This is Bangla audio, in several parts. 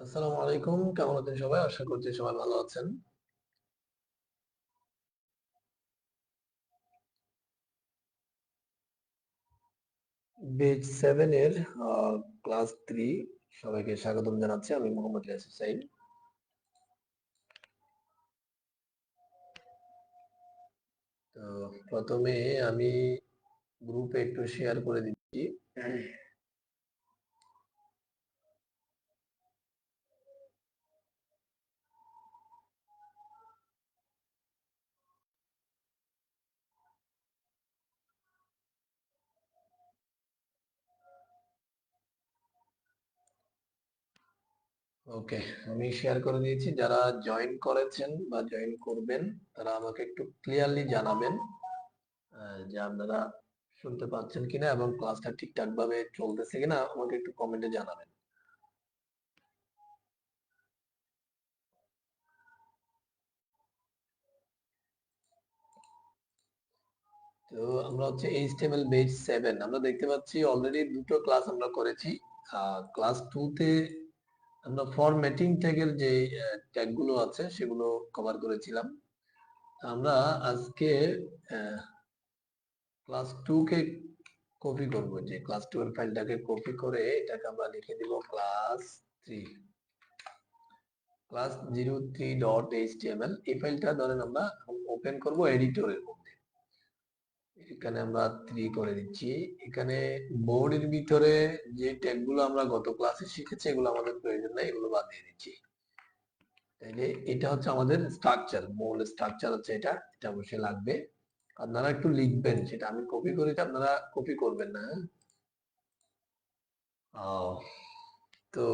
আসসালামু আলাইকুম। কেমন আছেন সবাই? আশা করছি সবাই ভালো আছেন। বেজ সেভেন এর ক্লাস থ্রি সবাইকে স্বাগতম জানাচ্ছি। আমি মোহাম্মদ ইলিয়াস হুসাইন তো প্রথমে আমি গ্রুপে একটু শেয়ার করে দিচ্ছি। ওকে আমি শেয়ার করে দিয়েছি। যারা জয়েন করেছেন বা জয়েন করবেন, তারা আমাকে একটু ক্লিয়ারলি জানাবেন যে আপনারা শুনতে পাচ্ছেন কিনা এবং ক্লাসটা ঠিকঠাক ভাবে চলতেছে কিনা, আমাকে একটু কমেন্টে জানাবেন। তো আমরা হচ্ছে এইচটিএমএল বেজ সেভেন আমরা দেখতে পাচ্ছি অলরেডি দুটো ক্লাস আমরা করেছি। ক্লাস টু তে আমরা ফরম্যাটিং ট্যাগের যে ট্যাগগুলো আছে, সেগুলো কভার করেছিলাম। আমরা আজকে ক্লাস টু কে কপি করব। যে ক্লাস টু এর ফাইলটাকে কপি করে এটাকে আমরা লিখে দিব class three class zero three dot HTML এই ফাইলটা ধরেন আমরা ওপেন করব এডিটরের এখানে আমরা থ্রি করে দিচ্ছি। এখানে বোর্ডের ভিতরে যে ট্যাগগুলো আমরা গত ক্লাসে শিখেছি, এগুলো আমাদের প্রয়োজন নাই, এগুলো বাদ দিয়ে দিচ্ছি। তাইলে এটা হচ্ছে আমাদের স্ট্রাকচার মূল স্ট্রাকচার হচ্ছে এটা এটা অবশ্যই লাগবে। আপনারা একটু লিখবেন সেটা, আমি কপি করেছি আপনারা কপি করবেন না হ্যাঁ? তো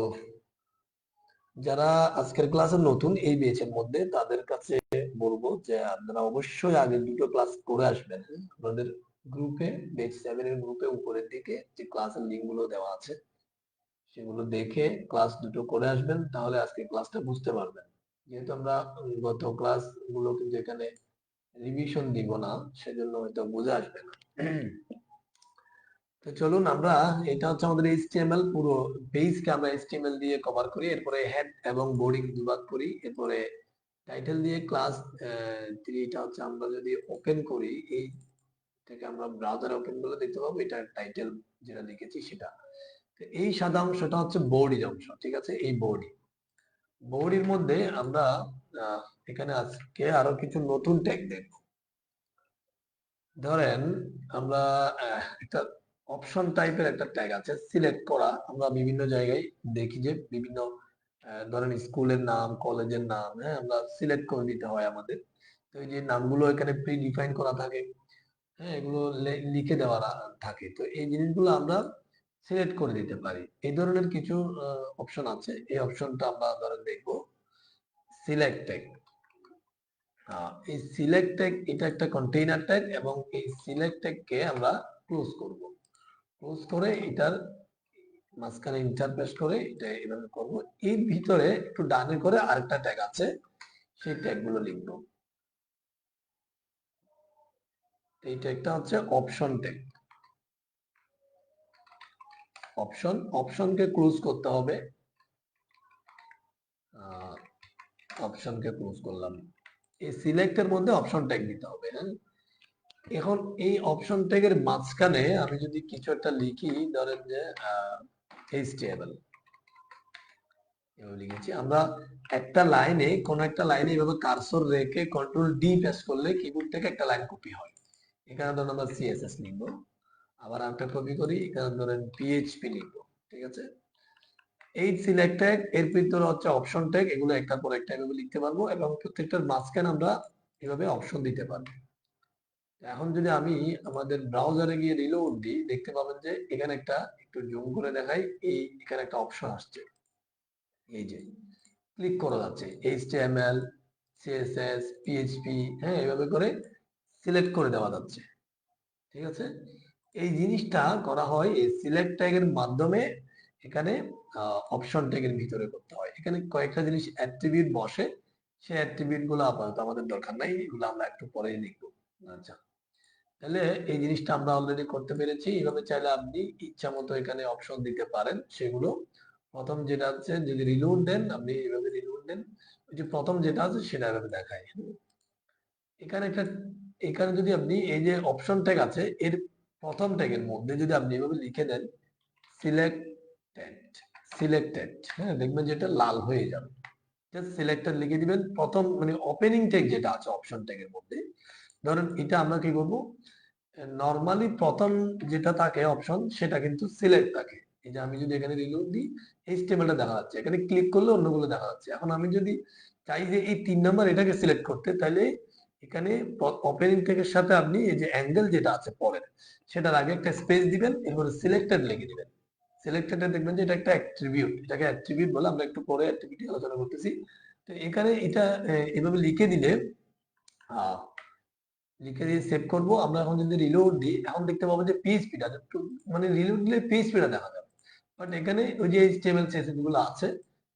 যারা আজকের ক্লাসে নতুন, এই বেচের মধ্যে, তাদের কাছে বলব যে আপনারা অবশ্যই আগে দুটো ক্লাস করে আসবেন। আপনাদের গ্রুপে বেচ সেভেন এর গ্রুপে উপরের দিকে যে ক্লাসের লিঙ্কগুলো দেওয়া আছে, সেগুলো দেখে ক্লাস দুটো করে আসবেন, তাহলে আজকে ক্লাসটা বুঝতে পারবেন। যেহেতু আমরা গত ক্লাসগুলো কিন্তু এখানে রিভিশন দিব না, সেজন্য হয়তো বুঝে আসবে না। তো চলুন আমরা, এটা হচ্ছে আমাদের এইচটিএমএল পুরো বেসকে আমরা এইচটিএমএল দিয়ে কভার করি, এরপরে হেড এবং বোর্ডিং দুভাগ করি, এরপরে টাইটেল দিয়ে ক্লাস থ্রিটা হচ্ছে আমরা যদি ওপেন করি, এই থেকে আমরা ব্রাউজারে ওপেন করলে দেখতে পাবো এটা টাইটেল যেটা লিখেছি সেটা। এই সাদা অংশটা হচ্ছে বোর্ডির অংশ, ঠিক আছে? এই বোর্ডি বোর্ডির মধ্যে আমরা এখানে আজকে আরও কিছু নতুন ট্যাগ দেখব। ধরেন আমরা একটা অপশন টাইপের একটা ট্যাগ আছে সিলেক্ট করা। আমরা বিভিন্ন জায়গায় দেখি যে বিভিন্ন ধরেন স্কুলের নাম, কলেজের নাম হ্যাঁ আমরা সিলেক্ট করে দিতে হয় আমাদের। তো এই যে নামগুলো এখানে প্রি ডিফাইন করা থাকে হ্যাঁ এগুলো লিখে দেওয়া থাকে। তো এই জিনিসগুলো আমরা সিলেক্ট করে দিতে পারি। এই ধরনের কিছু অপশন আছে। এই অপশনটা আমরা ধরেন দেখব। সিলেক্ট ট্যাগ এই সিলেক্ট ট্যাগ এটা একটা কন্টেইনার ট্যাগ এবং এই সিলেক্ট ট্যাগকে আমরা ক্লোজ করব। ক্লোজ করে এটার মাঝখানে ইন্টারপ্রেস করে এটা এভাবে করব। এর ভিতরে একটু ডানে করে আরেকটা ট্যাগ আছে, সেই ট্যাগগুলো লিখব। এই ট্যাগটা হচ্ছে অপশন ট্যাগ অপশন অপশনকে ক্লোজ করতে হবে। অপশনকে ক্লোজ করলাম। এই সিলেক্টের মধ্যে অপশন ট্যাগ দিতে হবে হ্যাঁ? এখন এই অপশন ট্যাগের মাঝখানে আমি যদি কিছু একটা লিখি, ধরেন যে এইচটিএমএল এভাবে লিখেছি, আমরা একটা লাইনে কোন একটা লাইনে এভাবে কারসর রেখে কন্ট্রোল ডি প্রেস করলে কিবোর্ড থেকে একটা লাইন কপি হয়। এখানে ধরেন আমরা সিএসএস লিখব, আবার একটা কপি করি, এখানে ধরেন পিএইচপি লিখব, ঠিক আছে? এই সিলেক্ট ট্যাগ এর ভিতরে হচ্ছে অপশন ট্যাগ এগুলো একটার পর একটা এভাবে লিখতে পারব এবং প্রত্যেকটার মাঝখানে আমরা এভাবে অপশন দিতে পারব। এখন যদি আমি আমাদের ব্রাউজারে গিয়ে রিলোড দিই, দেখতে পাবেন যে এখানে একটা একটু জুম করে দেখাই, এই এখানে একটা অপশন আসছে। এই যে ক্লিক করা যাচ্ছে। এইচটিএমএল সিএসএস পিএইচপি হ্যাঁ এভাবে করে সিলেক্ট করে দেওয়া যাচ্ছে। ঠিক আছে? এই জিনিসটা করা হয়, এই সিলেক্ট ট্যাগের মাধ্যমে এখানে অপশন ট্যাগের ভিতরে করতে হয়। এখানে কয়েকটা জিনিস অ্যাট্রিবিউট বসে, সেই অ্যাট্রিবিউটগুলো আপাতত আমাদের দরকার নাই, এগুলো আমরা একটু পরেই লিখব আচ্ছা। তাহলে এই জিনিসটা আমরা অলরেডি করতে পেরেছি। এইভাবে চাইলে আপনি ইচ্ছা মতো এখানে অপশন দিতে পারেন। সেগুলো প্রথম যেটা আছে, যদি রিলোড দেন, আপনি এইভাবে রিলোড দেন। ওই যে প্রথম যেটা আছে, সেটা এভাবে দেখায়। এখানে একটা, এখানে যদি আপনি এই যে অপশন ট্যাগ আছে, এর প্রথম ট্যাগের মধ্যে যদি আপনি এভাবে লিখে দেন সিলেক্টেড সিলেক্টেড হ্যাঁ দেখবেন যেটা লাল হয়ে যাবে। জাস্ট সিলেক্টেড লিখে দিবেন। প্রথম মানে ওপেনিং ট্যাগ যেটা আছে অপশন ট্যাগের মধ্যে। ধরেন এটা আমরা কি করব? নর্মালি প্রথম যেটা থাকে অপশন সেটা কিন্তু সিলেক্ট থাকে। এই যে আমি যদি এখানে রিলোড দিই এইচটিএমএলটা দেখা যাচ্ছে। এখানে ক্লিক করলে অন্যগুলো দেখা যাচ্ছে। এখন আমি যদি চাই যে এই তিন নাম্বার এটাকে সিলেক্ট করতে, তাহলে এখানে ওপেনিং থেকে সাথে আপনি এই যে অ্যাঙ্গেল যেটা আছে পরের, সেটার আগে একটা স্পেস দিবেন, এরপরে সিলেক্টেড লিখে দিবেন। সিলেক্টেডে দেখবেন যে এটা একটা অ্যাট্রিবিউট এটাকে অ্যাট্রিবিউট বলে আমরা একটু পরে অ্যাট্রিবিউট আলোচনা করতেছি। তো এখানে এটা এভাবে লিখে দিলে লিখে দিয়ে সেভ করব। আমরা এখন যদি রিলোড দিই, এখন দেখতে পাবো যে পিএইচপিটা মানে রিলোড দিলে পিএইচপিটা দেখা যাবে। বাট এখানে ওই যে এইচটিএমএলগুলো আছে,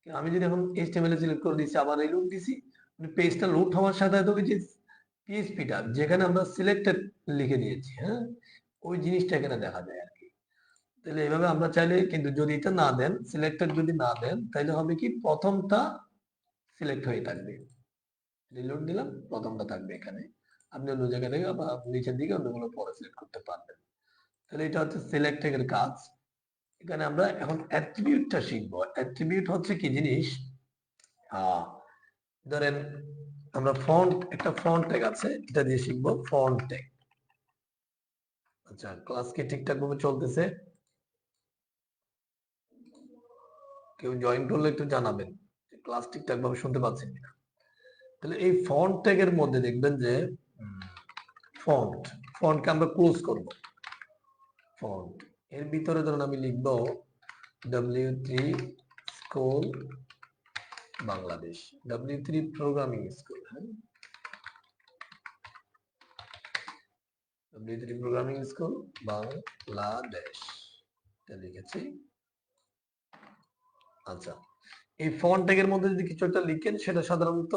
আমি যদি এখন এইচটিএমএল সিলেক্ট করে দিছি আবার রিলোড দিছি মানে পেজটা লোড হওয়ার সাথে সাথে ওই যে পিএইচপিটা যেখানে আমরা সিলেক্টেড লিখে দিয়েছি হ্যাঁ? ওই জিনিসটা এখানে দেখা যায় আর কি। তাহলে এইভাবে আমরা চাইলে কিন্তু যদি এটা না দেন সিলেক্টেড যদি না দেন, তাহলে হবে কি প্রথমটা সিলেক্ট হয়ে থাকবে। রিলোড দিলাম, প্রথমটা থাকবে এখানে। আপনি অন্য জায়গা থেকে আবার নিচের দিকে অন্যগুলো পরে সিলেক্ট করতে পারবেন। তাহলে এটা হচ্ছে সিলেক্টেড এর কাজ। এখানে আমরা এখন অ্যাট্রিবিউটটা শিখব। অ্যাট্রিবিউট হচ্ছে কি জিনিস? ধরেন আমরা ফন্ট একটা ফন্ট ট্যাগ আছে, এটা দিয়ে শিখব ফন্ট ট্যাগ আচ্ছা ক্লাস কি ঠিকঠাক ভাবে চলতেছে? কেউ জয়েন করলে একটু জানাবেন ক্লাস ঠিকঠাক ভাবে শুনতে পাচ্ছেন কিনা। তাহলে এই ফন্ট ট্যাগের মধ্যে দেখবেন যে ফন্ট ফন্টকে আমরা ক্লোজ করব। ফন্ট এর ভিতরে ধরুন আমি লিখব W three school Bangladesh. W three programming school হ্যাঁ? W three programming school Bangladesh. লিখেছি। আচ্ছা এই ফন্ট ট্যাগের মধ্যে যদি কিছু একটা লিখেন, সেটা সাধারণত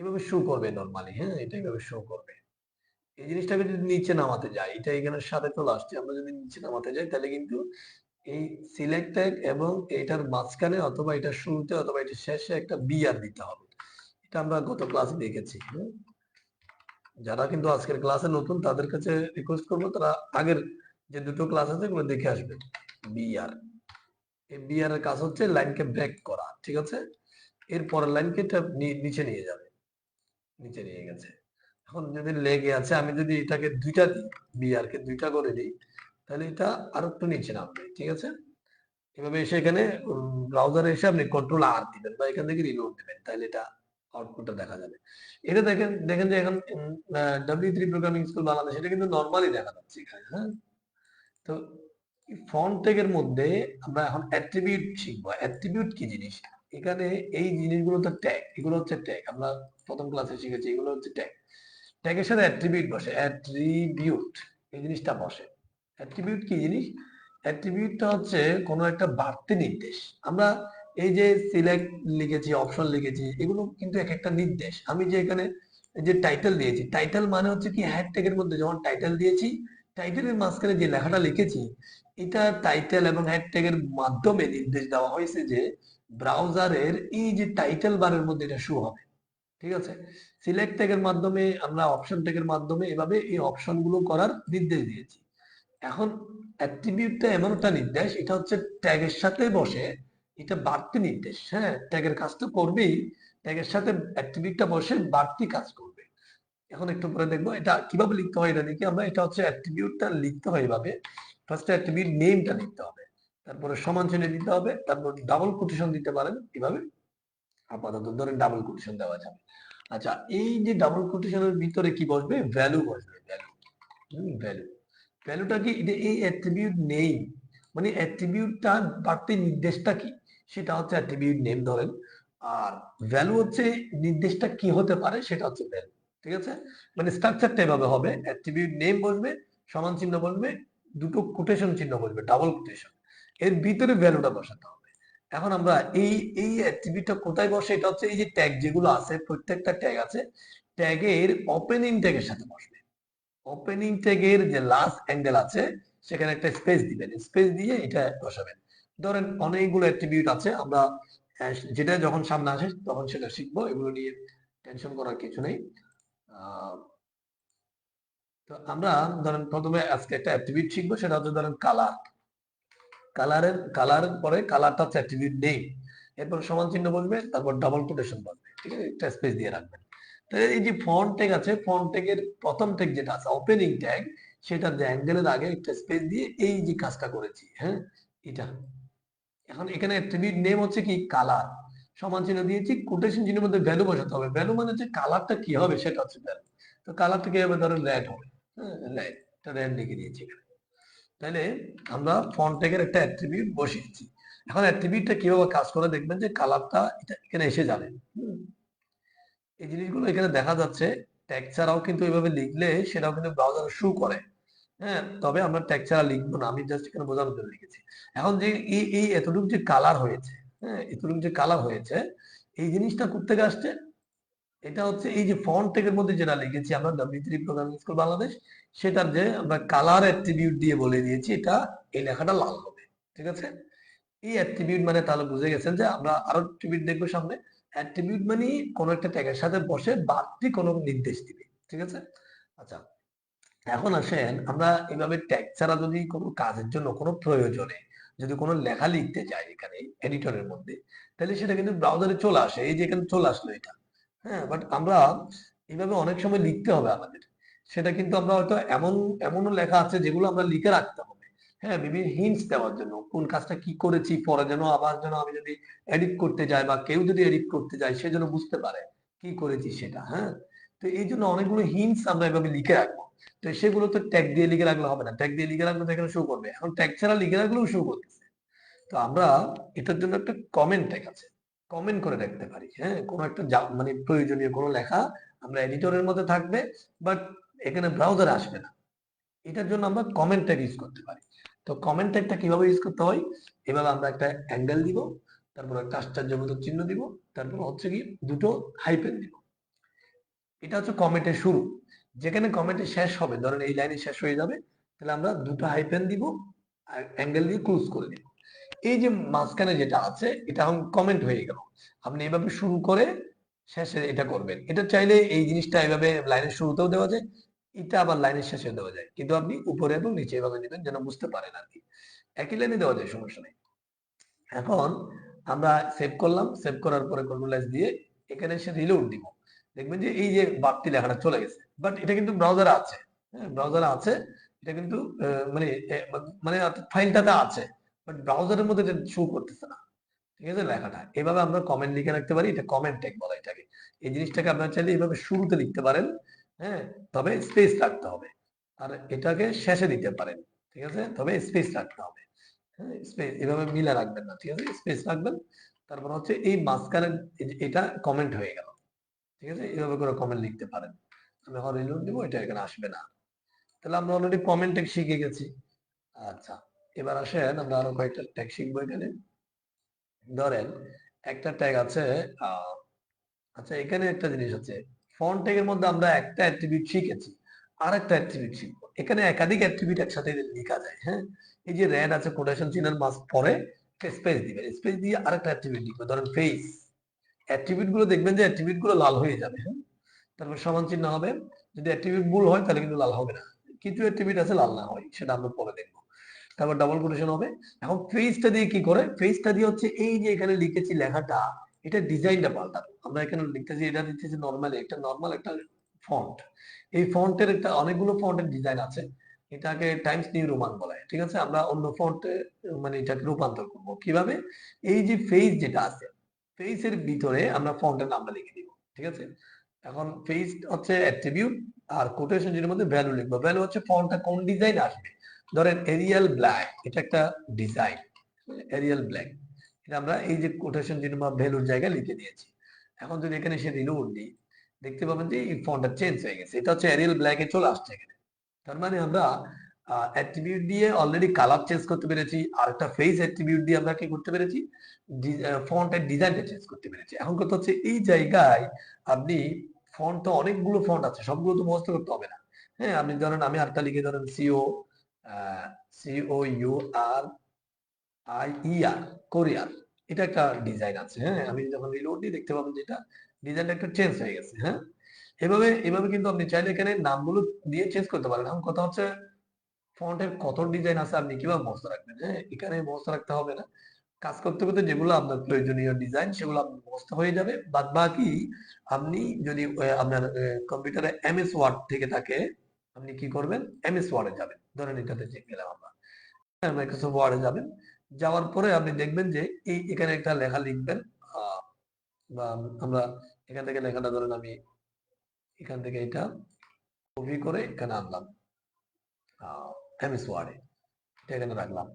এভাবে শো করবে নরমালি হ্যাঁ? এটা এভাবে শো করবে। এই জিনিসটাকে যদি নিচে নামাতে যাই, এটা এখানে সাথে চলে আসছে, আমরা যদি নিচে নামাতে যাই, তাহলে কিন্তু এই সিলেক্ট এবং এটার মাঝখানে অথবা এটা শুরুতে অথবা এটা শেষে একটা বিআর দিতে হবে। এটা আমরা গত ক্লাসে দেখেছি যারা কিন্তু আজকের ক্লাসে নতুন, তাদের কাছে রিকোয়েস্ট করব, তারা আগের যে দুটো ক্লাস আছে এগুলো দেখে আসবে। বিআর এই বিআর এর কাজ হচ্ছে লাইনকে ব্রেক করা, ঠিক আছে? এর পরের লাইনকে এটা নিচে নিয়ে যাবে। নিচে নিয়ে গেছে। এখন যদি লেগে আছে, আমি যদি এটাকে দুইটা দিই বিআর কে দুইটা করে দিই, তাহলে এটা আরও একটু নিচে নামবে, ঠিক আছে? এভাবে এসে এখানে ব্রাউজারে এসে আপনি কন্ট্রোল আর দিবেন বা এখান থেকে রিলোড দিবেন, তাহলে এটা আউটপুটটা দেখা যাবে। এটা দেখেন দেখেন যে এখন W three programming school Bangladesh, এটা কিন্তু নর্মালি দেখা যাচ্ছে এখানে হ্যাঁ? তো ফন্ট ট্যাগের মধ্যে আমরা এখন অ্যাট্রিবিউট শিখব। অ্যাট্রিবিউট কি জিনিস? এখানে এই জিনিসগুলো তো ট্যাগ এগুলো হচ্ছে ট্যাগ আমরা প্রথম ক্লাসে শিখেছি, এগুলো হচ্ছে ট্যাগ ট্যাগের সাথে অ্যাট্রিবিউট বসে অ্যাট্রিবিউট এই জিনিসটা বসে। অ্যাট্রিবিউট কি জিনিস? অ্যাট্রিবিউটটা হচ্ছে কোনো একটা বাড়তি নির্দেশ। আমরা এই যে সিলেক্ট লিখেছি অপশন লিখেছি, এগুলো কিন্তু এক একটা নির্দেশ। আমি যে এখানে যে টাইটেল দিয়েছি টাইটেল মানে হচ্ছে কি হ্যাড ট্যাগের মধ্যে যখন টাইটেল দিয়েছি টাইটেলের মাঝখানে যে লেখাটা লিখেছি, এটা টাইটেল এবং হ্যাড ট্যাগের মাধ্যমে নির্দেশ দেওয়া হয়েছে যে ব্রাউজারের এই যে টাইটেল বারের মধ্যে এটা শো হবে, ঠিক আছে? সিলেক্ট ট্যাগের মাধ্যমে আমরা অপশন ট্যাগের মাধ্যমে এভাবে এই অপশনগুলো করার নির্দেশ দিয়েছি। এখন অ্যাট্রিবিউটটা এমন একটা নির্দেশ, এটা হচ্ছে ট্যাগের সাথে বসে, এটা বাড়তি নির্দেশ হ্যাঁ? ট্যাগের কাজ তো করবেই ট্যাগের সাথে অ্যাট্রিবিউটটা বসে বাড়তি কাজ করবে। এখন একটু পরে দেখব এটা কীভাবে লিখতে হয় এটা দেখি আমরা, এটা হচ্ছে অ্যাট্রিবিউটটা লিখতে হয় এভাবে। ফার্স্ট অ্যাট্রিবিউট নেমটা লিখতে হবে। তারপরে সমান চিহ্ন দিতে হবে, তারপর ডাবল কোটেশন দিতে পারেন, এভাবে আপাতত ধরেন ডাবল কোটেশন দেওয়া যাবে আচ্ছা এই যে ডাবল কোটেশনের ভিতরে কি বসবে? ভ্যালু বসবে ভ্যালু ভ্যালু ভ্যালুটা কি? এই অ্যাট্রিবিউট নেই মানে অ্যাট্রিবিউটটা বাড়তি নির্দেশটা কি? সেটা হচ্ছে অ্যাট্রিবিউট নেম ধরেন, আর ভ্যালু হচ্ছে নির্দেশটা কি হতে পারে? সেটা হচ্ছে ভ্যালু ঠিক আছে? মানে স্ট্রাকচারটা এভাবে হবে অ্যাট্রিবিউট নেম বসবে, সমান চিহ্ন বসবে, দুটো কোটেশন চিহ্ন বসবে ডাবল কোটেশন এর ভিতরে ভ্যালুটা বসাতে হবে। এখন আমরা এই এই অ্যাট্রিবিউটটা কোথায় বসে? এটা হচ্ছে এই যে ট্যাগ যেগুলো আছে, প্রত্যেকটা ট্যাগ আছে ট্যাগের ওপেনিং ট্যাগের সাথে বসবে। ওপেনিং ট্যাগের যে লাস্ট অ্যাঙ্গেল আছে, সেখানে একটা স্পেস দিবেন। স্পেস দিয়ে এটা বসাবেন। ধরেন অনেকগুলো অ্যাট্রিবিউট আছে, আমরা যেটা যখন সামনে আসে, তখন সেটা শিখব। এগুলো নিয়ে টেনশন করার কিছু নেই। তো আমরা ধরেন প্রথমে আজকে একটা অ্যাট্রিবিউট শিখব, সেটা হচ্ছে ধরেন কালার কালারের কালারের পরে কালারটা অ্যাট্রিবিউট নেই। এরপর সমান চিহ্ন বলবে তারপর ডাবল কোটেশন বলবে ঠিক আছে? একটা স্পেস দিয়ে রাখবেন। তাহলে এই যে ফন্ট ট্যাগ আছে ফন্ট ট্যাগের প্রথম ট্যাগ যেটা আছে ওপেনিং ট্যাগ সেটা যে অ্যাঙ্গেলের আগে একটা স্পেস দিয়ে এই যে কাজটা করেছি হ্যাঁ? এটা। এখন এখানে অ্যাট্রিবিউট নেম হচ্ছে কি? কালার সমান চিহ্ন দিয়েছি কোটেশন চিহ্নের মধ্যে ভ্যালু বসাতে হবে। ভ্যালু মানে হচ্ছে কালারটা কি হবে, সেটা হচ্ছে ভ্যালু তো কালারটা কি হবে ধরেন রেড হবে। হ্যাঁ রেড রেড লিখে দিয়েছি এখানে। তাহলে আমরা ফন্ট ট্যাগের একটা অ্যাট্রিবিউট বসিয়েছি। এখন অ্যাট্রিবিউটটা কীভাবে কাজ করে দেখবেন যে কালারটা এটা এখানে এসে যাবে এই জিনিসগুলো এখানে দেখা যাচ্ছে ট্যাগ কিন্তু এভাবে লিখলে সেটাও কিন্তু ব্রাউজার শু করে। হ্যাঁ তবে আমরা ছাড়া লিখব না, আমি জাস্ট এখানে বোঝানোর জন্য লিখেছি। এখন যে এই এই এতটুকু যে কালার হয়েছে হ্যাঁ এতটুকু যে কালার হয়েছে, এই জিনিসটা করতে আসছে? এটা হচ্ছে এই যে ফন্ট ট্যাগের মধ্যে যেটা লিখেছি আমরা W three programming school Bangladesh সেটার যে আমরা কালার অ্যাট্রিবিউট দিয়ে বলে দিয়েছি, এটা এই লেখাটা লাল হবে, ঠিক আছে? এই অ্যাট্রিবিউট মানে তাহলে বুঝে গেছেন যে আমরা আরও অ্যাট্রিবিউট দেখব সামনে। অ্যাট্রিবিউট মানে কোনো একটা ট্যাগের সাথে বসে বাড়তি কোনো নির্দেশ দিবে, ঠিক আছে? আচ্ছা এখন আসেন আমরা এভাবে ট্যাগ ছাড়া যদি কোনো কাজের জন্য কোনো প্রয়োজনে যদি কোনো লেখা লিখতে চাই এখানে এডিটরের মধ্যে, তাহলে সেটা কিন্তু ব্রাউজারে চলে আসে। এই যে এখানে চলে আসলো এটা। হ্যাঁ বাট আমরা এইভাবে অনেক সময় লিখতে হবে আমাদের। সেটা কিন্তু আমরা হয়তো এমন, এমনও লেখা আছে যেগুলো আমরা লিখে রাখতে হবে। হ্যাঁ বিভিন্ন হিন্টস দেওয়ার জন্য, কোন কাজটা কি করেছি, পরে যেন আবার যেন আমি যদি এডিট করতে যাই বা কেউ যদি এডিট করতে যায়, সে যেন বুঝতে পারে কি করেছি সেটা হ্যাঁ? তো এই জন্য অনেকগুলো হিন্টস আমরা এভাবে লিখে রাখব। তো সেগুলো তো ট্যাগ দিয়ে লিখে রাখলে হবে না। ট্যাগ দিয়ে লিখে রাখলে তো এখানে শো করবে। এখন ট্যাগ ছাড়া লিখে রাখলেও শো করতেছে। তো আমরা এটার জন্য একটা কমেন্ট ট্যাগ আছে। কমেন্ট করে রাখতে পারি হ্যাঁ? কোনো একটা মানে প্রয়োজনীয় কোনো লেখা আমরা এডিটরের মধ্যে থাকবে বাট এখানে ব্রাউজার আসবে না। এটার জন্য আমরা কমেন্ট ট্যাগ ইউজ করতে পারি। তো কমেন্ট ট্যাগটা কীভাবে ইউজ করতে হয়? এভাবে আমরা একটা অ্যাঙ্গেল দিব, তারপর একটা আশ্চর্যবোধক চিহ্ন দিব, তারপর হচ্ছে কি দুটো হাইপেন দিব। এটা হচ্ছে কমেন্টের শুরু। যেখানে কমেন্টের শেষ হবে, ধরেন এই লাইনে শেষ হয়ে যাবে, তাহলে আমরা দুটো হাইপেন দিব, আর অ্যাঙ্গেল দিয়ে ক্লোজ করে দিব। এই যে মাঝখানে যেটা আছে, এটা এখন কমেন্ট হয়ে গেল। আপনি এভাবে শুরু করে শেষে এটা করবেন। এটা চাইলে এই জিনিসটা এভাবে লাইনের শুরুতেও দেওয়া যায়, এটা আবার লাইনের শেষে দেওয়া যায়। কিন্তু আপনি উপরে এবং নিচে এভাবে নেবেন যেন বুঝতে পারেন আর কি। একই লাইনে দেওয়া যায়, সমস্যা নেই। এখন আমরা সেভ করলাম সেভ করার পরে কন্ট্রোল দিয়ে এখানে এসে রিলোড দিব। দেখবেন যে এই যে বাড়তি লেখাটা চলে গেছে। বাট এটা কিন্তু ব্রাউজারে আছে। হ্যাঁ ব্রাউজারে আছে। এটা কিন্তু মানে মানে ফাইলটাতে আছে। ব্রাউজারের মধ্যে এটা শো করতেছে না। ঠিক আছে? লেখাটা। এভাবে আমরা কমেন্ট লিখে রাখতে পারি, এটা কমেন্ট ট্যাগ বলা এটাকে। এই জিনিসটাকে আপনারা চাইলে এইভাবে শুরুতে লিখতে পারেন হ্যাঁ? তবে স্পেস রাখতে হবে। আর এটাকে শেষে দিতে পারেন, ঠিক আছে? তবে স্পেস রাখতে হবে। হ্যাঁ? স্পেস এভাবে মিলে রাখবেন না, ঠিক আছে? স্পেস রাখবেন। তারপর হচ্ছে এই মাঝখানে এটা কমেন্ট হয়ে গেল। ঠিক আছে? এইভাবে করে কমেন্ট লিখতে পারেন। আমি এখন রিলোড দিব, এটা এখানে আসবে না। তাহলে আমরা অলরেডি কমেন্ট শিখে গেছি। আচ্ছা। এবার আসেন, আমরা আরও কয়েকটা ট্যাগ শিখব এখানে। ধরেন, একটা ট্যাগ আছে আচ্ছা এখানে একটা জিনিস আছে। ফন্ট ট্যাগের মধ্যে আমরা একটা অ্যাট্রিবিউট শিখেছি আর একটা অ্যাট্রিবিউট শিখব। এখানে একাধিক অ্যাট্রিবিউট একসাথে লেখা যায় হ্যাঁ? এই যে রেড আছে কোটেশন চিহ্নের মাস পরে স্পেস দিবেন। স্পেস দিয়ে আরেকটা অ্যাট্রিবিউট লিখবে, ধরেন ফেস অ্যাট্রিবিউটগুলো দেখবেন যে অ্যাট্রিবিউটগুলো লাল হয়ে যাবে হ্যাঁ? তারপর সমান চিহ্ন হবে। যদি অ্যাট্রিবিউট ভুল হয়, তাহলে কিন্তু লাল হবে না। কিছু অ্যাট্রিবিউট আছে, লাল না হয়, সেটা আমরা পরে দেখব। তারপর ডাবল কোটেশন হবে। এখন ফেসটা দিয়ে কি করে? ফেসটা দিয়ে হচ্ছে এই যে এখানে লিখেছি লেখাটা, এটা ডিজাইনটা পাল্টাবো। আমরা এখানে লিখতেছি, এটা দিতেছি নর্মালি একটা নর্মাল একটা ফন্ট এই ফন্টের একটা অনেকগুলো ফন্টের ডিজাইন আছে। এটাকে টাইমস নিউ রোমান বলা হয়, ঠিক আছে? আমরা অন্য ফন্টে মানে এটাকে রূপান্তর করব। কীভাবে? এই যে ফেজ যেটা আছে ফেজের ভিতরে আমরা ফন্টের নামটা লিখে দিব, ঠিক আছে? এখন ফেজ হচ্ছে অ্যাট্রিবিউট আর কোটেশন যেটার মধ্যে ভ্যালু লিখব। ভ্যালু হচ্ছে ফন্টটা কোন ডিজাইন আসবে? ধরেন এরিয়াল ব্ল্যাক এটা একটা ডিজাইন এরিয়াল ব্ল্যাক এটা আমরা এই যে কোটেশন যেটা বা ভ্যালুর জায়গায় লিখে দিয়েছি। এখন যদি এখানে সে রিলোড দিই দেখতে পাবেন যে এই ফন্টটা চেঞ্জ হয়ে গেছে। এটা হচ্ছে এরিয়াল ব্ল্যাকে চলে আসছে এখানে। তার মানে আমরা অ্যাট্রিবিউট দিয়ে অলরেডি কালার চেঞ্জ করতে পেরেছি আর একটা ফেস অ্যাট্রিবিউট দিয়ে আমরা কি করতে পেরেছি? ফন্টের ডিজাইনটা চেঞ্জ করতে পেরেছি। এখন কথা হচ্ছে এই জায়গায় আপনি ফন্ট তো অনেকগুলো ফন্ট আছে, সবগুলো তো মুখস্থ করতে হবে না। হ্যাঁ আপনি ধরেন আমি আরেকটা লিখে ধরেন C O C O U R I E R courier এটা একটা ডিজাইন আছে হ্যাঁ? আমি যখন রিলোড দিই, দেখতে পাবেন যেটা ডিজাইনটা একটু চেঞ্জ হয়ে গেছে হ্যাঁ? এভাবে এভাবে কিন্তু আপনি চাইলে এখানে নামগুলো দিয়ে চেঞ্জ করতে পারেন। এখন কথা হচ্ছে ফন্টের কত ডিজাইন আছে আপনি কীভাবে মুখস্থ রাখবেন হ্যাঁ? এখানে মুখস্থ রাখতে হবে না। কাজ করতে করতে যেগুলো আপনার প্রয়োজনীয় ডিজাইন সেগুলো আপনার মুখস্থ হয়ে যাবে। বাদ বাকি, আপনি যদি আপনার কম্পিউটারে এমএস ওয়ার্ড থেকে থাকে, আপনি কি করবেন? এম এমএস ওয়ার্ডে যাবেন। ধরেন এটাতে গেলাম আমরা। মাইক্রোসফট ওয়ার্ডে যাবেন। যাওয়ার পরে আপনি দেখবেন যে এই এখানে একটা লেখা লিখবেন। বা আমরা এখান থেকে লেখাটা ধরেন আমি এখান থেকে এটা কপি করে এখানে আনলাম। এমএস ওয়ার্ডে এটা এখানে রাখলাম।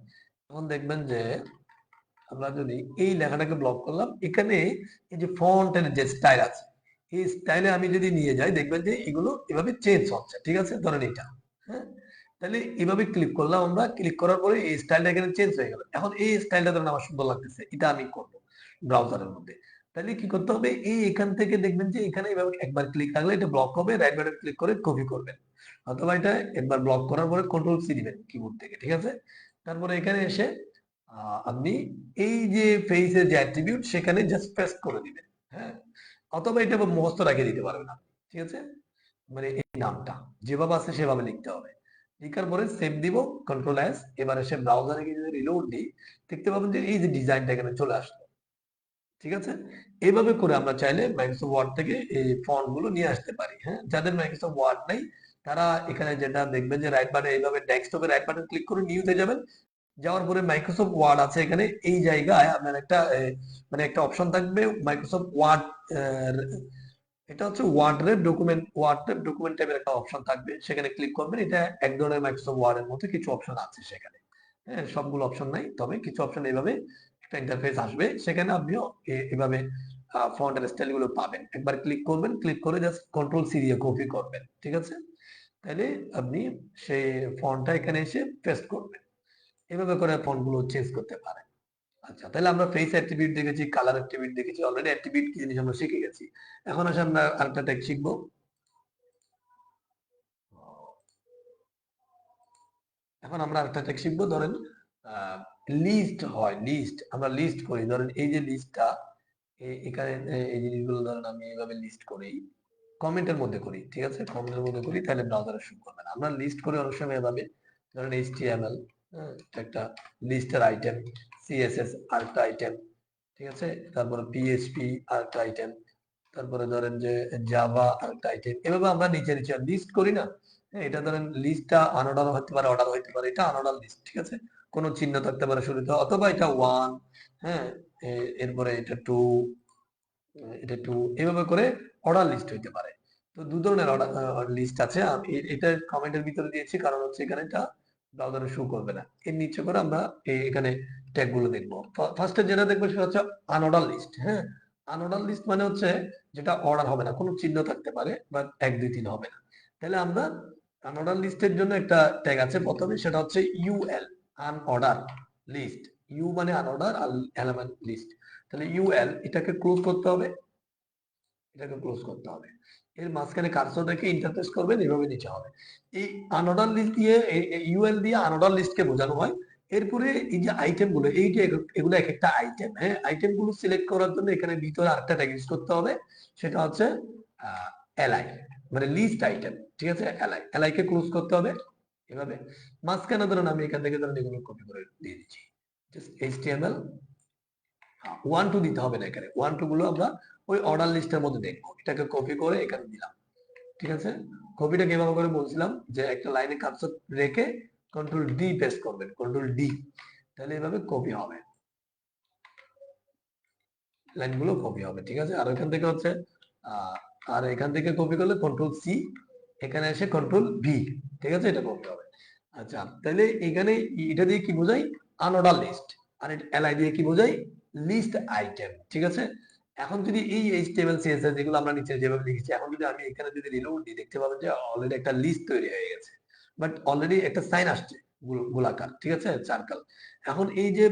এখন দেখবেন যে আমরা যদি এই লেখাটাকে ব্লক করলাম, এখানে এই যে ফন্টের যে স্টাইল আছে, এই স্টাইলে আমি যদি নিয়ে যাই, দেখবেন যে এগুলো এভাবে চেঞ্জ হচ্ছে। ঠিক আছে? ধরেন এটা। হ্যাঁ? তাহলে এভাবে ক্লিক করলাম আমরা ক্লিক করার পরে এই স্টাইলটা এখানে চেঞ্জ হয়ে গেল। এখন এই স্টাইলটা ধরেন আমার সুন্দর লাগতেছে, এটা আমি করব ব্রাউজারের মধ্যে। তাহলে কি করতে হবে? এই এখান থেকে দেখবেন যে এখানে এভাবে একবার ক্লিক থাকলে এটা ব্লক হবে রাইট বাটন ক্লিক করে কপি করবেন। অথবা এটা একবার ব্লক করার পরে কন্ট্রোল সি দিবেন কিবোর্ড থেকে, ঠিক আছে? তারপরে এখানে এসে আপনি এই যে ফেসের যে অ্যাট্রিবিউট সেখানে জাস্ট পেস্ট করে দিবেন হ্যাঁ? অথবা এটা মুখস্থ রেখে দিতে পারবেন আপনি, ঠিক আছে? মানে এই নামটা, যেভাবে আছে সেভাবে লিখতে হবে। লিখার পরে সেভ দিব কন্ট্রোল এস এবার এসে ব্রাউজারে গিয়ে যদি রিলোড দিই, দেখতে পাবেন যে এই যে ডিজাইনটা এখানে চলে আসলো। ঠিক আছে? এইভাবে করে আমরা চাইলে মাইক্রোসফট ওয়ার্ড থেকে এই ফন্টগুলো নিয়ে আসতে পারি হ্যাঁ? যাদের মাইক্রোসফট ওয়ার্ড নাই, তারা এখানে যেটা দেখবেন যে রাইট বাটন এইভাবে ডেস্কটপে রাইট বাটন ক্লিক করে নিউতে যাবেন। যাওয়ার পরে মাইক্রোসফট ওয়ার্ড আছে এখানে, এই জায়গায় আপনার একটা মানে একটা অপশন থাকবে মাইক্রোসফট ওয়ার্ড এটা হচ্ছে word wrap document word wrap document টাইপের একটা অপশন থাকবে। সেখানে ক্লিক করবেন, এটা এক ধরনের মাইক্রোসফট ওয়ার্ড এর মধ্যে কিছু অপশন আছে সেখানে। হ্যাঁ সবগুলো অপশন নাই, তবে কিছু অপশন এইভাবে একটা ইন্টারফেস আসবে। সেখানে আপনিও এভাবে ফন্টের স্টাইলগুলো পাবেন। একবার ক্লিক করবেন ক্লিক করে জাস্ট কন্ট্রোল সি দিয়ে কপি করবেন, ঠিক আছে? তাহলে আপনি সেই ফন্টটা এখানে এসে পেস্ট করবেন। এভাবে করে ফন্টগুলো চেঞ্জ করতে পারেন। আচ্ছা তাহলে আমরা ফেস অ্যাট্রিবিউট দেখেছি কালার অ্যাট্রিবিউট দেখেছি অলরেডি অ্যাট্রিবিউট কি জিনিস আমরা শিখে গেছি। এখন আসে আমরা আরেকটা ট্যাগ শিখব। এখন আমরা আরেকটা ট্যাগ শিখব, ধরেন লিস্ট হয় লিস্ট আমরা লিস্ট করি। ধরেন, এই যে লিস্টটা এখানে এই জিনিসগুলো ধরেন আমি এইভাবে লিস্ট করি। কমেন্টের মধ্যে করি, ঠিক আছে? কমেন্টের মধ্যে করি, তাহলে ব্রাউজারে শুরু করবে না। আমরা লিস্ট করে অনেক সময় এভাবে, ধরেন এইচটিএমএল একটা লিস্টের আইটেম সিএসএস আরেকটা আইটেম ঠিক আছে? তারপরে পিএইচপি আরেকটা আইটেম তারপরে ধরেন যে জাভা আরেকটা আইটেম এভাবে আমরা নিচে নিচে লিস্ট করি না। হ্যাঁ, এটা ধরেন লিস্টটা আনঅর্ডার হতে পারে অর্ডার হতে পারে এটা আনঅর্ডার লিস্ট ঠিক আছে? কোনো চিহ্ন থাকতে পারে শুরুতে অথবা এটা ওয়ান হ্যাঁ এরপরে এটা টু এটা টু এভাবে করে অর্ডার লিস্ট হইতে পারে। তো দু ধরনের অর্ডার লিস্ট আছে। আমি এটা কমেন্টের ভিতরে দিয়েছি কারণ হচ্ছে এখানে এটা ব্রাউজারে শো করবে না। এর নিচে করে আমরা এখানে ট্যাগগুলো দেখব। ফার্স্টে যেটা দেখব সেটা হচ্ছে আনঅর্ডার লিস্ট হ্যাঁ? আনঅর্ডার লিস্ট মানে হচ্ছে যেটা অর্ডার হবে না, কোনো চিহ্ন থাকতে পারে বাট এক, দুই, তিন হবে না। তাহলে আমরা আনঅর্ডার লিস্টের জন্য একটা ট্যাগ আছে প্রথমে, সেটা হচ্ছে ইউএল আনঅর্ডার লিস্ট ইউ মানে আনঅর্ডার আর এলিমেন্ট লিস্ট তাহলে ইউএল এটাকে ক্লোজ করতে হবে। এটাকে ক্লোজ করতে হবে। এর মাঝখানে কার্সর রেখে ইন্টারফেস করবেন, এভাবে নিচে হবে। এই আনঅর্ডার লিস্ট দিয়ে ইউএল দিয়ে আনঅর্ডার লিস্টকে বোঝানো হয়। এরপরে এই যে আইটেমগুলো, এই যে এগুলো- এক একটা আইটেম হ্যাঁ? আইটেমগুলো সিলেক্ট করার জন্য এখানে ভিতরে আরেকটা ট্যাগ ইউজ করতে হবে। সেটা হচ্ছে এলআই মানে লিস্ট আইটেম ঠিক আছে? এলআই এলআই কে ক্লোজ করতে হবে। এভাবে। মাঝখানে ধরুন আমি এখান থেকে ধরুন এগুলো কপি করে দিয়ে দিচ্ছি। এইচটিএমএল ওয়ান টু দিতে হবে না এখানে। ওয়ান টু গুলো আমরা ওই অর্ডার লিস্টের মধ্যে দেখব। এটাকে কপি করে এখানে দিলাম। ঠিক আছে? কপিটা কীভাবে করে বলছিলাম যে একটা লাইনে কার্সর রেখে কন্ট্রোল ডি পেস্ট করবেন কন্ট্রোল ডি তাহলে এভাবে কপি হবে। লাইনগুলো কপি হবে, ঠিক আছে? আর এখান থেকে হচ্ছে আর এখান থেকে কপি করলে কন্ট্রোল সি এখানে এসে কন্ট্রোল ভি ঠিক আছে? এটা কপি হবে। আচ্ছা তাহলে এখানে এটা দিয়ে কি বোঝাই? আনঅর্ডার লিস্ট আর এলআই দিয়ে কি বোঝাই? লিস্ট আইটেম ঠিক আছে? এখন যদি এই এইচটিএমএল সিএসএস যেগুলো আমরা নিচে যেভাবে লিখেছি, এখন যদি আমি এখানে যদি রিলোড দিই, দেখতে পাবেন যে অলরেডি একটা লিস্ট তৈরি হয়ে গেছে। বাট অলরেডি একটা সাইন আসছে গোলাকার, ঠিক আছে? সার্কেল এখন এই যে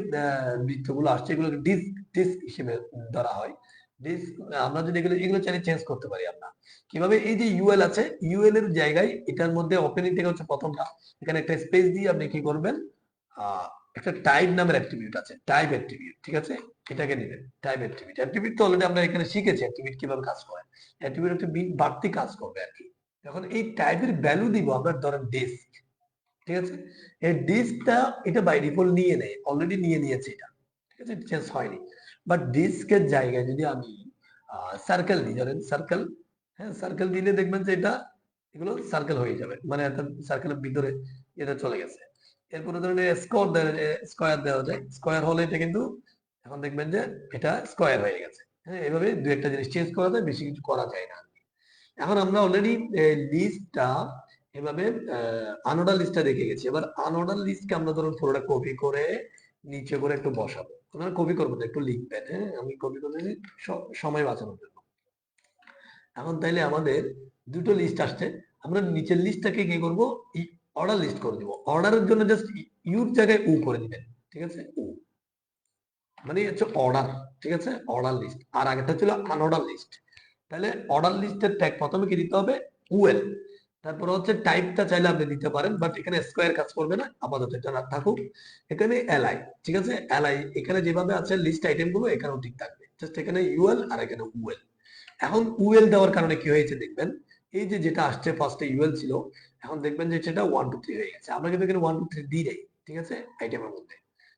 বৃত্তগুলো আসছে, এগুলো ডিস্ক ডিস্ক হিসেবে ধরা হয়। ডিস্ক আমরা যদি এগুলো এগুলো চাইলে চেঞ্জ করতে পারি আমরা। কীভাবে? এই যে ইউএল আছে ইউএল এর জায়গায় এটার মধ্যে ওপেনিং থেকে হচ্ছে প্রথমটা। এখানে একটা স্পেস দিয়ে আপনি কি করবেন? একটা টাইপ নামের অ্যাট্রিবিউট আছে টাইপ অ্যাট্রিবিউট ঠিক আছে? এটাকে নেবেন টাইপ অ্যাট্রিবিউট অ্যাট্রিবিউট তো অলরেডি আমরা এখানে শিখেছি অ্যাট্রিবিউট কীভাবে কাজ করে। অ্যাট্রিবিউট একটা বাড়তি কাজ করবে আর কি। এখন এই টাইপের ভ্যালু দিব আমরা ধরেন ডিস্ক ঠিক আছে? এই ডিস্কটা এটা বাই ডিফল্ট নিয়ে নেয় অলরেডি নিয়ে নিয়েছে এটা, ঠিক আছে? চেঞ্জ হয়নি। বাট ডিস্কের জায়গায় যদি আমি সার্কেল দিই ধরেন সার্কেল হ্যাঁ সার্কেল দিলে দেখবেন যে এটা, এগুলো সার্কেল হয়ে যাবে। মানে সার্কেলের ভিতরে এটা চলে গেছে। এরপরে ধরেন স্কোয়ার স্কোয়ার দেওয়া যায় স্কোয়ার হলে এটা কিন্তু এখন দেখবেন যে এটা স্কোয়ার হয়ে গেছে। হ্যাঁ এভাবে দু একটা জিনিস চেঞ্জ করা যায়, বেশি কিছু করা যায় না। এখন আমরা অলরেডি লিস্টটা এভাবে আনোডাল লিস্টটা দেখে গেছি। এবার আনোডাল লিস্টকে আমরা ধরুন পুরোটা কপি করে নিচে করে একটু বসাবো। আপনারা কপি করবেন একটু লিখবেন হ্যাঁ? আমি কপি করে সময় বাঁচানোর জন্য। এখন তাইলে আমাদের দুটো লিস্ট আসছে। আমরা নিচের লিস্টটাকে কি করব? অর্ডার লিস্ট করে দিব। অর্ডারের জন্য জাস্ট ইউর জায়গায় উ করে দিবেন, ঠিক আছে? উ মানে হচ্ছে অর্ডার ঠিক আছে? অর্ডার লিস্ট আর আগেটা ছিল আনঅর্ডার লিস্ট তাহলে অর্ডার লিস্টের ট্যাগ প্রথমে কি দিতে হবে? উএল তারপর হচ্ছে টাইপটা চাইলে আপনি দিতে পারেন বাট এখানে স্কোয়ার কাজ করবে না, আপাতত এটা না থাকুক। এখানে এলআই ঠিক আছে? এলআই এখানে যেভাবে আছে লিস্ট আইটেমগুলো, এখানেও ঠিক থাকবে। জাস্ট এখানে ইউএল আর এখানে উএল এখন উএল দেওয়ার কারণে কি হয়েছে দেখবেন? এই যে যেটা আসছে ফার্স্টে ইউএল ছিল, এখন দেখবেন যে সেটা ওয়ান টু থ্রি হয়ে গেছে। আমরা কিন্তু এখানে ওয়ান টু থ্রি দিই, ঠিক আছে? আইটেমের মধ্যে।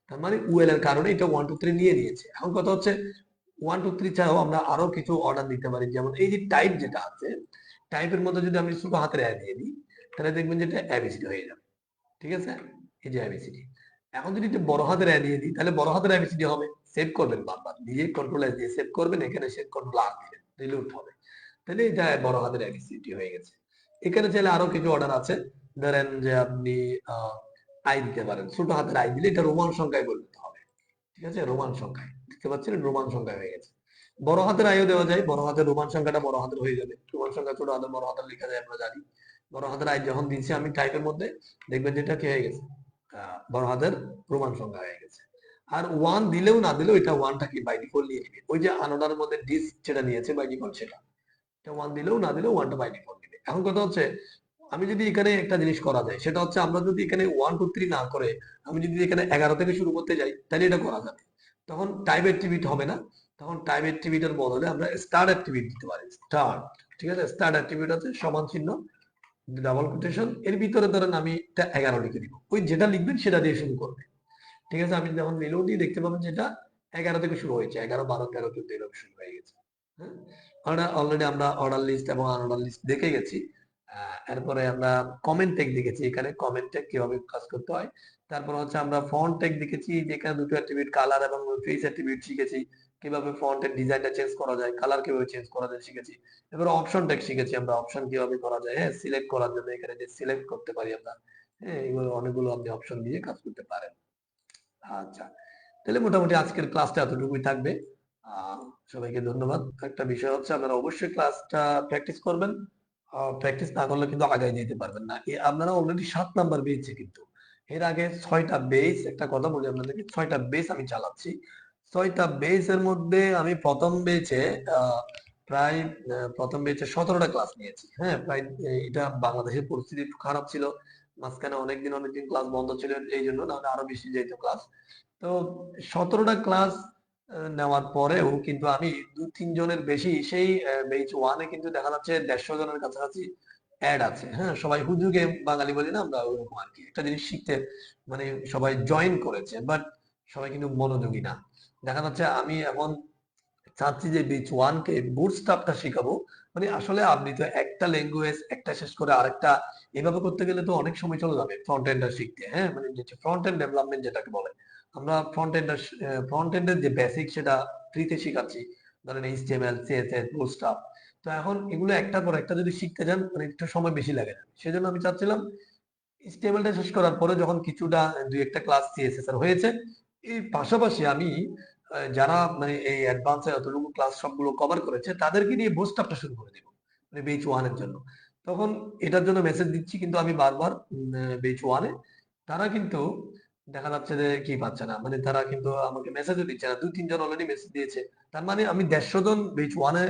তার মানে উএল এর কারণে এটা ওয়ান টু থ্রি নিয়ে নিয়েছে। এখন কথা হচ্ছে ওয়ান টু থ্রি ছাড়াও আমরা আরও কিছু অর্ডার দিতে পারি। যেমন এই যে টাইপ যেটা আছে টাইপের মধ্যে যদি আমি ছোট হাতের অ্যা দিয়ে দিই, তাহলে দেখবেন যে এটা অ্যাবিসিডি হয়ে যাবে। ঠিক আছে? এই যে অ্যাবিসিডি এখন যদি এটা বড় হাতের অ্যা দিয়ে দিই, তাহলে বড় হাতের অ্যাবিসিডি হবে। সেভ করবেন বারবার। দিয়ে কন্ট্রোল দিয়ে সেভ করবেন, এখানে সেভ কন্ট্রোল আর দিবেন। রিলোড হবে। তাহলে এটা বড় হাতের অ্যাবিসিডি হয়ে গেছে। এখানে চাইলে আরও কিছু অর্ডার আছে। ধরেন যে আপনি আই দিতে পারেন। ছোট হাতের আই দিলে এটা রোমান সংখ্যায় বলতে হবে। ঠিক আছে? রোমান সংখ্যায়। দেখতে পাচ্ছেন রোমান সংখ্যায় হয়ে গেছে। বড় হাতের আইও দেওয়া যায়। বড় হাতের রোমান সংখ্যাটা বড় হাতের হয়ে যাবে। রোমান সংখ্যা ছোট হাতের, বড় হাতের লেখা যায়, আমরা জানি। বড় হাতের আই যখন দিচ্ছি আমি টাইপের মধ্যে, দেখবেন যেটা কি হয়ে গেছে? বড় হাতের রোমান সংখ্যা হয়ে গেছে। আর ওয়ান দিলেও না দিলেও এটা ওয়ানটা কি বাই ডিফল্ট নিয়ে নিবে। ওই যে আনোডার মধ্যে ডিস যেটা নিয়েছে বাই ডিফল্ট সেটা। এটা ওয়ান দিলেও না দিলেও ওয়ানটা বাই ডিফল্ট দিবে। এখন কথা হচ্ছে, আমি যদি এখানে একটা জিনিস করা যায়, সেটা হচ্ছে আমরা যদি এখানে ওয়ান টু থ্রি না করে, আমি যদি এখানে এগারো থেকে শুরু করতে যাই, তাহলে এটা করা যাবে। তখন টাইপ অ্যাক্টিভিটি হবে না। তখন টাইপ অ্যাক্টিভিটির বদলে আমরা স্টার অ্যাক্টিভিটি দিতে পারি। স্টার্ট ঠিক আছে? স্টার্ট অ্যাক্টিভিটি আছে সমান চিহ্ন ডাবল কোটেশন এর ভিতরে ধরেন আমি এগারো লিখে দিব। ওই যেটা লিখবেন সেটা দিয়ে শুরু করবে। ঠিক আছে? আমি যখন মেলু দিয়ে দেখতে পাবেন যেটা এগারো থেকে শুরু হয়েছে। এগারো, বারো, তেরো, চোদ্দ এরকম শুরু হয়ে গেছে। হ্যাঁ? অলরেডি আমরা অর্ডার লিস্ট এবং আনঅর্ডার লিস্ট দেখে গেছি। এরপরে আমরা কমেন্ট টেক দেখেছি। এখানে কমেন্ট টেক কীভাবে কাজ করতে হয়? তারপর হচ্ছে আমরা ফন্ট টেক দেখেছি যেখানে দুটো অ্যাট্রিবিউট কালার এবং ফেস অ্যাট্রিবিউট শিখেছি। কীভাবে ফন্টের ডিজাইনটা চেঞ্জ করা যায় কালার কীভাবে চেঞ্জ করা যায় শিখেছি। এবার অপশন টেক শিখেছি আমরা। অপশন কীভাবে করা যায়? হ্যাঁ সিলেক্ট করার জন্য এখানে যে সিলেক্ট করতে পারি আমরা। হ্যাঁ এগুলো অনেকগুলো আপনি অপশন দিয়ে কাজ করতে পারেন। আচ্ছা তাহলে মোটামুটি আজকের ক্লাসটা এতটুকুই থাকবে। সবাইকে ধন্যবাদ। একটা বিষয় হচ্ছে, আপনারা অবশ্যই ক্লাসটা প্র্যাকটিস করবেন। প্র্যাকটিস না করলে কিন্তু আগায় যেতে পারবেন না। আপনারা অলরেডি সাত নাম্বার পেয়েছে কিন্তু। এর আগে ছয়টা বেস একটা কথা বলি আপনাদেরকে, ছয়টা বেস আমি চালাচ্ছি। ছয়টা বেসের মধ্যে আমি প্রথম বেচে প্রায় প্রথম বেচে সতেরোটা ক্লাস নিয়েছি। হ্যাঁ প্রায় এটা বাংলাদেশের পরিস্থিতি একটু খারাপ ছিল। মাঝখানে অনেকদিন অনেকদিন ক্লাস বন্ধ ছিল এই জন্য নাহলে আরও বেশি যেত ক্লাস তো সতেরোটা ক্লাস নেওয়ার পরেও কিন্তু আমি দু তিন জনের বেশি সেই বেচ ওয়ানে কিন্তু দেখা যাচ্ছে দেড়শো জনের কাছাকাছি অ্যাড আছে। হ্যাঁ সবাই হুজুগে বাঙালি বলি না আমরা ওরকম আর কি। একটা জিনিস শিখতে মানে সবাই জয়েন করেছে বাট সবাই কিন্তু মনোযোগী না। দেখা যাচ্ছে আমি এখন চাচ্ছি যে বেচ ওয়ান কে বুট স্টাফটা শিখাবো। মানে আসলে আপনি তো একটা ল্যাঙ্গুয়েজ একটা শেষ করে আরেকটা, এভাবে করতে গেলে তো অনেক সময় চলে যাবে ফ্রন্ট এন্ডার শিখতে। হ্যাঁ মানে ফ্রন্ট এন্ড ডেভেলপমেন্ট যেটাকে বলে। আমরা ফ্রন্ট এন্ডার ফ্রন্ট এন্ডের যে বেসিক সেটা ফ্রিতে শিখাচ্ছি। ধরেন এইচটিএমএল সিএসএস বুটস্ট্রাপ তো এখন এগুলো একটা পর একটা যদি শিখতে যান মানে একটু সময় বেশি লাগে সেজন্য আমি চাচ্ছিলাম এইচটিএমএলটা শেষ করার পরে যখন কিছুটা, দুই একটা ক্লাস সিএসএস এর হয়েছে এই পাশাপাশি আমি যারা মানে এই অ্যাডভান্সে এতটুকু ক্লাস সবগুলো কভার করেছে, তাদেরকে নিয়ে বুটস্ট্রাপটা শুরু করে দেবো মানে বেচ ওয়ানের জন্য। তখন এটার জন্য মেসেজ দিচ্ছি, কিন্তু আমি বারবার বেচ ওয়ানে তারা কিন্তু দেখা যাচ্ছে যে কি পাচ্ছে না মানে তারা কিন্তু আমাকে মেসেজও দিচ্ছে না। দুই তিনজন অলরেডি মেসেজ দিয়েছে। তার মানে আমি দেড়শো জন বেচ ওয়ানে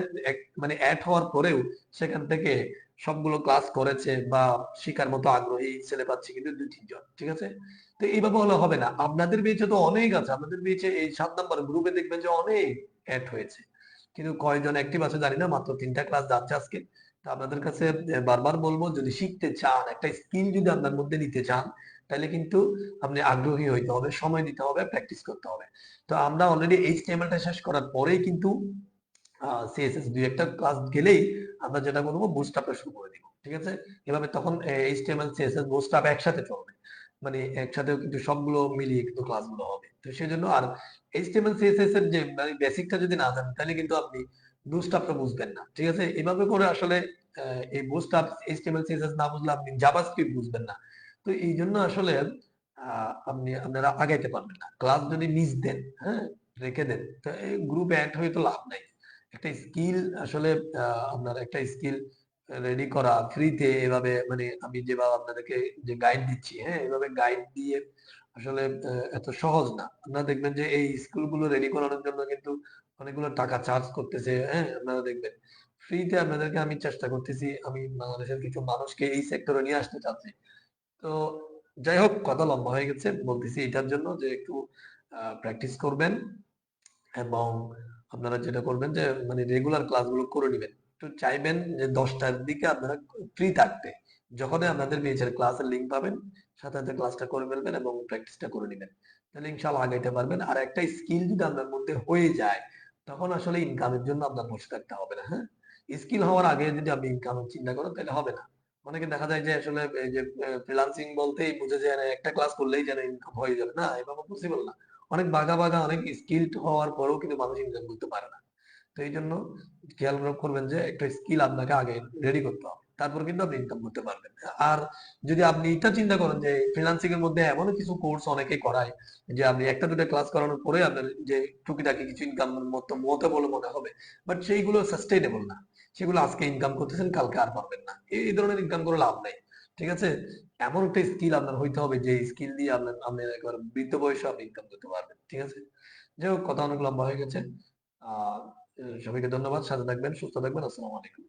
মানে অ্যাড হওয়ার পরেও সেখান থেকে সবগুলো ক্লাস করেছে বা শিকার মতো আগ্রহী ছেলে পাচ্ছি কিন্তু দুই তিনজন ঠিক আছে? তো এইভাবে হলে হবে না। আপনাদের বেচে তো অনেক আছে। আপনাদের বেচে এই সাত নাম্বার গ্রুপে দেখবেন যে অনেক অ্যাড হয়েছে। কিন্তু কয়জন অ্যাক্টিভ আছে জানি না, মাত্র তিনটা ক্লাস যাচ্ছে আজকে। আপনাদের কাছে বারবার বলব, যদি শিখতে চান, একটা স্কিল যদি আপনার মধ্যে নিতে চান তাহলে কিন্তু আপনি আগ্রহী হইতে হবে, সময় দিতে হবে প্র্যাকটিস করতে হবে। তো আমরা অলরেডি এইচটিএমএলটা শেষ করার পরেই কিন্তু সিএসএস দুই একটা ক্লাস গেলেই আমরা যেটা করব বুস্টআপটা শুরু করে দিব, ঠিক আছে? এভাবে তখন এইচটিএমএল সিএসএস বুস্টআপ একসাথে চলবে। মানে একসাথে কিন্তু সবগুলো মিলিয়ে কিন্তু ক্লাসগুলো হবে। তো সেই জন্য আর এইচটিএমএল সিএসএস এর যে মানে বেসিকটা যদি না জানেন, তাহলে কিন্তু আপনি বুস্টআপটা বুঝবেন না, ঠিক আছে? এভাবে করে আসলে এই বুস্টআপ এইচটিএমএল সিএসএস না বুঝলে আপনি জাভাস্ক্রিপ্ট বুঝবেন না। তো এই জন্য আসলে আপনি, আপনারা আগাইতে পারবেন না। ক্লাস যদি মিস দেন হ্যাঁ রেখে দেন, তো গ্রুপে অ্যাড হয়ে তো লাভ নাই। একটা স্কিল আসলে আপনার একটা স্কিল রেডি করা ফ্রিতে এভাবে মানে আমি যেভাবে আপনাদেরকে যে গাইড দিচ্ছি হ্যাঁ এভাবে গাইড দিয়ে আসলে এত সহজ না। আপনারা দেখবেন যে এই স্কুলগুলো রেডি করানোর জন্য কিন্তু অনেকগুলো টাকা চার্জ করতেছে হ্যাঁ আপনারা দেখবেন। ফ্রিতে আপনাদেরকে আমি চেষ্টা করতেছি, আমি বাংলাদেশের কিছু মানুষকে এই সেক্টরে নিয়ে আসতে চাচ্ছি। তো যাই হোক, কথা লম্বা হয়ে গেছে। বলতেছি এটার জন্য যে একটু প্র্যাকটিস করবেন এবং আপনারা যেটা করবেন যে মানে রেগুলার ক্লাসগুলো করে নেবেন। একটু চাইবেন যে দশটার দিকে আপনারা ফ্রি থাকতে। যখনই আপনাদের মেয়েছের ক্লাসের লিঙ্ক পাবেন, সাথে সাথে ক্লাসটা করে ফেলবেন এবং প্র্যাকটিসটা করে নেবেন। তাহলে ইনশাল্লাহ আগাইতে পারবেন। আর একটা স্কিল যদি আপনার মধ্যে হয়ে যায়, তখন আসলে ইনকামের জন্য আপনার বসে থাকতে হবে না হ্যাঁ? স্কিল হওয়ার আগে যদি আপনি ইনকামের চিন্তা করেন, তাহলে হবে না। অনেকে দেখা যায় যে আসলে এই যে ফ্রিল্যান্সিং বলতেই বুঝে যায় না, একটা ক্লাস করলেই যেন ইনকাম হয়ে যাবে। না এভাবে পসিবল না। অনেক বাঘা বাঘা অনেক স্কিল হওয়ার পরেও কিন্তু মানুষ ইনকাম করতে পারে না। তো এই জন্য খেয়াল করবেন যে একটা স্কিল আপনাকে আগে রেডি করতে হবে। তারপর কিন্তু আপনি ইনকাম করতে পারবেন। আর যদি আপনি এটা চিন্তা করেন যে ফ্রিল্যান্সিং এর মধ্যে এমন কিছু কোর্স অনেকে করায় যে আপনি একটা দুটা ক্লাস করানোর পরে আপনার যে টুকিটাকি কিছু ইনকাম মতো, মতে বলে মনে হবে। বাট সেইগুলো সাস্টেইনেবল না। সেগুলো আজকে ইনকাম করতেছেন, কালকে আর পারবেন না। এই ধরনের ইনকাম করে লাভ নাই। ঠিক আছে? এমন একটা স্কিল আপনার হইতে হবে, যে স্কিল দিয়ে আপনার আপনি একবার বৃদ্ধ বয়সে আপনি ইনকাম করতে পারবেন। ঠিক আছে? যাই হোক, কথা অনেক লম্বা হয়ে গেছে। আহ, সবাইকে ধন্যবাদ। সাথে থাকবেন, সুস্থ থাকবেন। আসসালামু আলাইকুম।